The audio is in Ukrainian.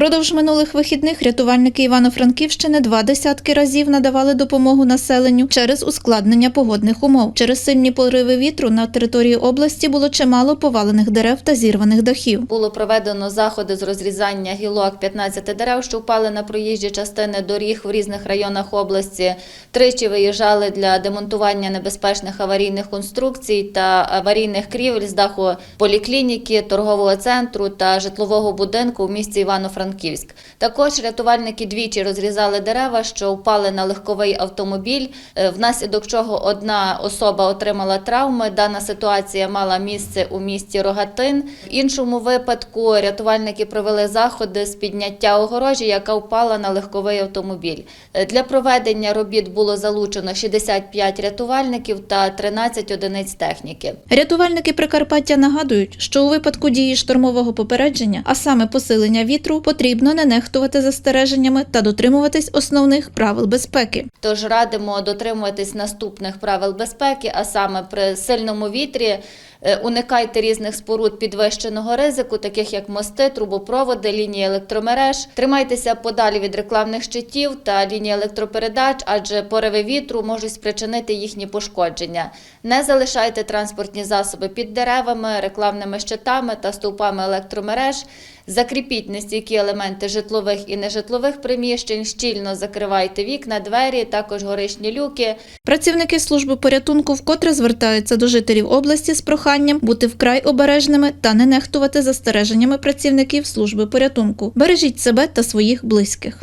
Впродовж минулих вихідних рятувальники Івано-Франківщини два десятки разів надавали допомогу населенню через ускладнення погодних умов. Через сильні пориви вітру на території області було чимало повалених дерев та зірваних дахів. Було проведено заходи з розрізання гілок 15 дерев, що впали на проїжджі частини доріг в різних районах області. Тричі виїжджали для демонтування небезпечних аварійних конструкцій та аварійних крівель з даху поліклініки, торгового центру та житлового будинку в місті Івано-Франківськ. Також рятувальники двічі розрізали дерева, що впали на легковий автомобіль, е, внаслідок чого одна особа отримала травми. Дана ситуація мала місце у місті Рогатин. В іншому випадку рятувальники провели заходи з підняття огорожі, яка впала на легковий автомобіль. Е, Для проведення робіт було залучено 65 рятувальників та 13 одиниць техніки. Рятувальники Прикарпаття нагадують, що у випадку дії штормового попередження, а саме посилення вітру, потрібно не нехтувати застереженнями та дотримуватись основних правил безпеки. Тож радимо дотримуватись наступних правил безпеки, а саме при сильному вітрі уникайте різних споруд підвищеного ризику, таких як мости, трубопроводи, лінії електромереж. Тримайтеся подалі від рекламних щитів та лінії електропередач, адже пориви вітру можуть спричинити їхні пошкодження. Не залишайте транспортні засоби під деревами, рекламними щитами та стовпами електромереж. Закріпіть нестійкі елементи житлових і нежитлових приміщень, щільно закривайте вікна, двері, також горишні люки. Працівники служби порятунку вкотре звертаються до жителів області з проханням бути вкрай обережними та не нехтувати застереженнями працівників служби порятунку. Бережіть себе та своїх близьких.